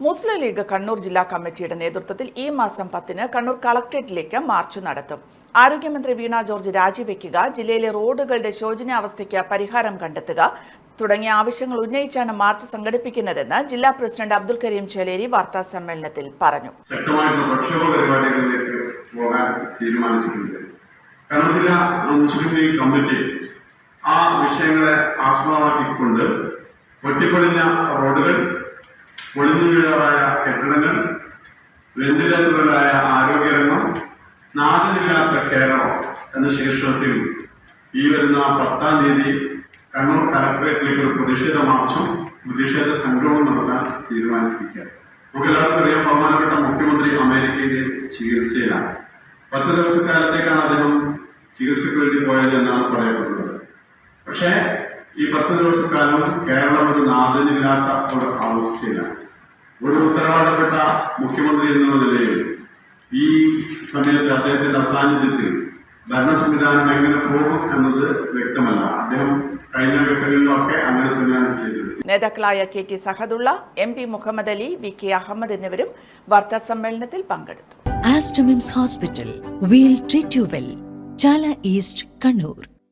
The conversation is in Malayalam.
മുസ്ലിം ലീഗ് കണ്ണൂർ ജില്ലാ കമ്മിറ്റിയുടെ നേതൃത്വത്തിൽ ഈ മാസം പത്തിന് കണ്ണൂർ കളക്ടറേറ്റിലേക്ക് മാർച്ച് നടത്തും. ആരോഗ്യമന്ത്രി വീണ ജോർജ് രാജിവെക്കുക ജില്ലയിലെ റോഡുകളുടെ ശോചനീയാവസ്ഥയ്ക്ക് പരിഹാരം കണ്ടെത്തുക തുടങ്ങിയ ആവശ്യങ്ങൾ ഉന്നയിച്ചാണ് മാർച്ച് സംഘടിപ്പിക്കുന്നതെന്ന് ജില്ലാ പ്രസിഡന്റ് അബ്ദുൽ കരീം ചേലേരി വാർത്താ സമ്മേളനത്തിൽ പറഞ്ഞു. ആ വിഷയങ്ങളെ ആസ്പദമാക്കിക്കൊണ്ട് ഒറ്റപ്പെടുന്ന റോഡുകൾ കെട്ടിടങ്ങൾ വെന്റിലേറ്ററുകളായ ആരോഗ്യരംഗം നാഥനില്ലാത്ത കേരളം എന്ന ശീർഷകത്തിൽ ഈ വരുന്ന പത്താം തീയതി കണ്ണൂർ കലക്ടറേറ്റിലേക്ക് ഒരു പ്രതിഷേധ മാർച്ചും പ്രതിഷേധ സംഗമവും നടത്താൻ തീരുമാനിച്ചിരിക്കുക നമുക്ക് എല്ലാവർക്കും അറിയാം ബഹുമാനപ്പെട്ട മുഖ്യമന്ത്രി അമേരിക്കയിലെ ചികിത്സയിലാണ്. പത്ത് ദിവസക്കാലത്തേക്കാണ് അദ്ദേഹം ചികിത്സയ്ക്ക് വേണ്ടി പോയത് എന്നാണ് പറയപ്പെടുന്നത് പക്ഷേ ഈ പത്ത് ദിവസക്കാലം കേരളം ഒരു നാഥനില്ലാത്ത ഒരു അവസ്ഥയിലാണ്. ഒരു ഉത്തരവാദപ്പെട്ട മുഖ്യമന്ത്രി എന്നുള്ള നിലയിൽ ഈ സമയത്ത് അദ്ദേഹത്തിന്റെ അസാന്നിധ്യത്തിൽ ഭരണ സംവിധാനം എങ്ങനെ പോകും എന്നത് വ്യക്തമല്ല. അദ്ദേഹം കഴിഞ്ഞ ഘട്ടങ്ങളിലൊക്കെ അങ്ങനെ തന്നെയാണ് ചെയ്തത്. നേതാക്കളായ K T Sahadulla M P Muhammad Ali V K Ahammed എന്നിവരും വാർത്താ സമ്മേളനത്തിൽ പങ്കെടുത്തു. Aster MIMS hospital we'll treat you well Chala east Kannur.